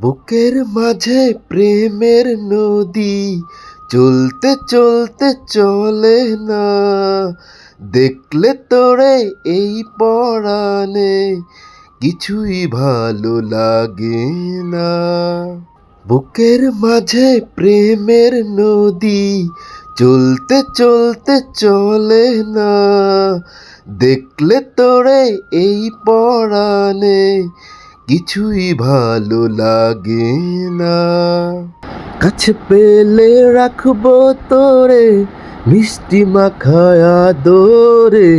বুকের মাঝে প্রেমের নদী, চলতে চলতে চলে না। দেখলে তোরে এই পরাণে কিছুই ভালো লাগে না। বুকের মাঝে প্রেমের নদী, চলতে চলতে চলে না। দেখলে তোরে এই পরাণে কিছুই ভালো লাগে না। কাছে পেলে রাখব তোরে, মিষ্টি মাখায়া দোরে।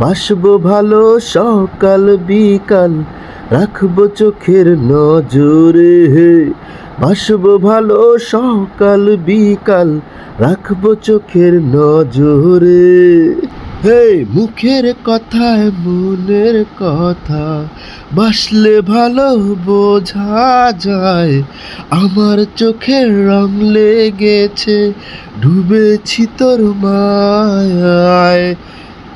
বাসবো ভালো সকাল বিকাল, রাখব চোখের নজরে। হে বাসবো ভালো সকাল বিকাল, রাখব চোখের নজরে। হে মুখের কথায় মনের কথা, বাসলে ভালো বোঝা যায়। আমার চোখের রং লেগেছে, ডুবেছি তোর মায়ায়।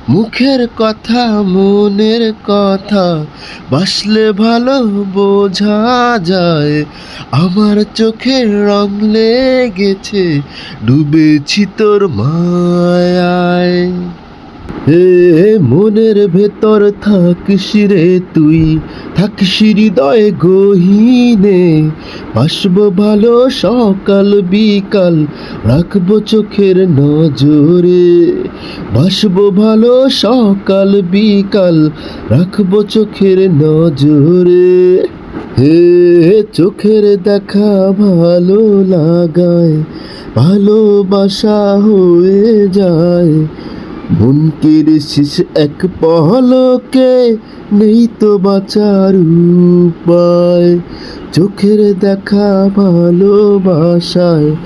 মুখের কথা, মনের কথা, বাসলে ভালো বোঝা যায়। আমার চোখের রং লেগেছে, ডুবেছি তোর মায়ায়। হে মনের ভেতর থাকিস রে তুই, থাকিস হৃদয় গহীনে। বাসব ভালো সকাল বিকাল রাখব চোখের নজরে। বাসব ভালো সকাল বিকাল রাখব চোখের নজরে। হে চোখের দেখা ভালো লাগায়, ভালোবাসা হয়ে যায়। মনকের শেষ এক পহলকে নেই তো বাঁচার উপায়। চোখের দেখা ভালোবাসায়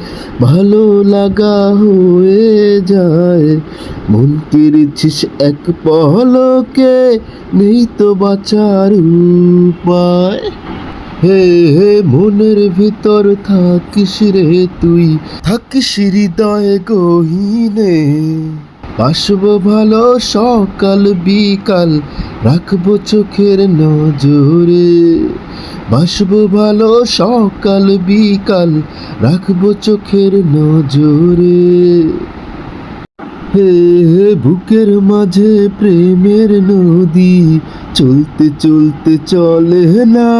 ভালো লাগা হয়ে যায়। মনকের শেষ এক পহলকে নেই তো বাঁচার উপায়। হে হে, মনের ভিতর থাকিস রে তুই, থাকিস হৃদয় গহীনে। বাসব ভালো সকাল বিকাল, রাখব চোখের নজরে। বাসব ভালো সকাল বিকাল, রাখব চোখের নজরে। হে হে, বুকের মাঝে প্রেমের নদী, চলতে চলতে চলে না।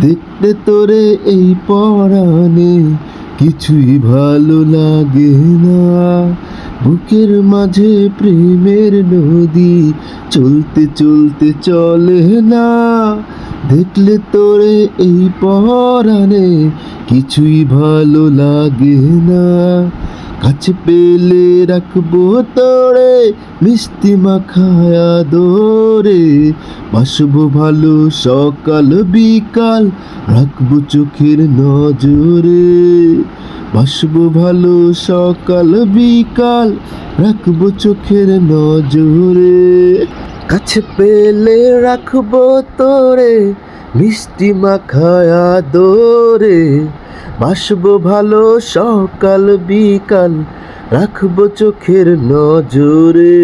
দেখতে তোরে এই পরাণে, কিছুই ভালো লাগে না। বুকের মাঝে প্রেমের নদী, চলতে চলতে চলে না। দেখলে তোরে এই পরাণে কিছুই ভালো লাগে না। কাছে পেলে রাখব তোরে মিষ্টি মাখায়া দোরে বাসবো ভালো সকাল বিকাল, রাখব চোখের নজরে। বাসবো ভালো সকাল, বিকাল, রাখব চোখের নজরে। কাছে পেলে রাখব তোরে, মিষ্টি মাখায়া দোরে বাসবো ভালো সকাল, বিকাল, রাখব চোখের নজরে।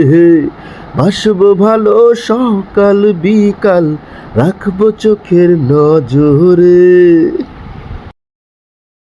বাসবো ভালো সকাল, বিকাল, রাখব চোখের নজরে।